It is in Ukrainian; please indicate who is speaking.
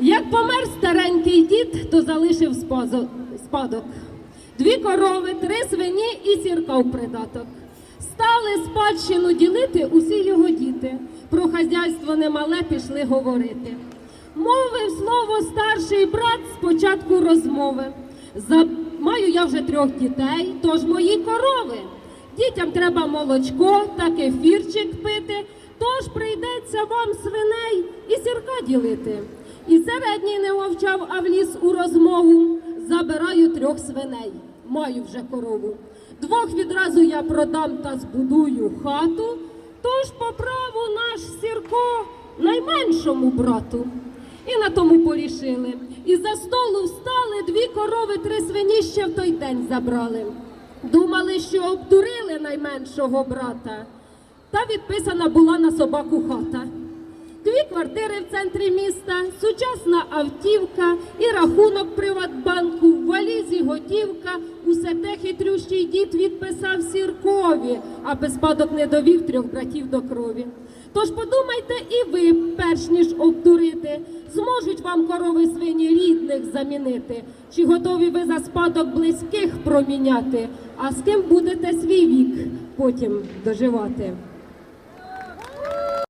Speaker 1: Як помер старенький дід, то залишив спадок. Дві корови, три свині і сірка в придаток. Стали спадщину ділити усі його діти. Про хазяйство немале пішли говорити. Мовив слово старший брат з початку розмови. За... Маю я вже трьох дітей, тож мої корови. Дітям треба молочко та кефірчик пити, тож прийдеться вам свиней і сірка ділити. І середній не мовчав, а вліз у розмову. Забираю трьох свиней, маю вже корову. Двох відразу я продам та збудую хату, тож по праву наш сірко найменшому брату. І на тому порішили. І за столу встали дві корови, три свині ще в той день забрали. Думали, що обдурили найменшого брата. Та відписана була на собаку хата. Квартири в центрі міста, сучасна автівка і рахунок Приватбанку, в валізі готівка. Усе те хитрющий дід відписав сіркові, аби спадок не довів трьох братів до крові. Тож подумайте і ви, перш ніж обдурити, зможуть вам корови свині рідних замінити, чи готові ви за спадок близьких проміняти, а з ким будете свій вік потім доживати.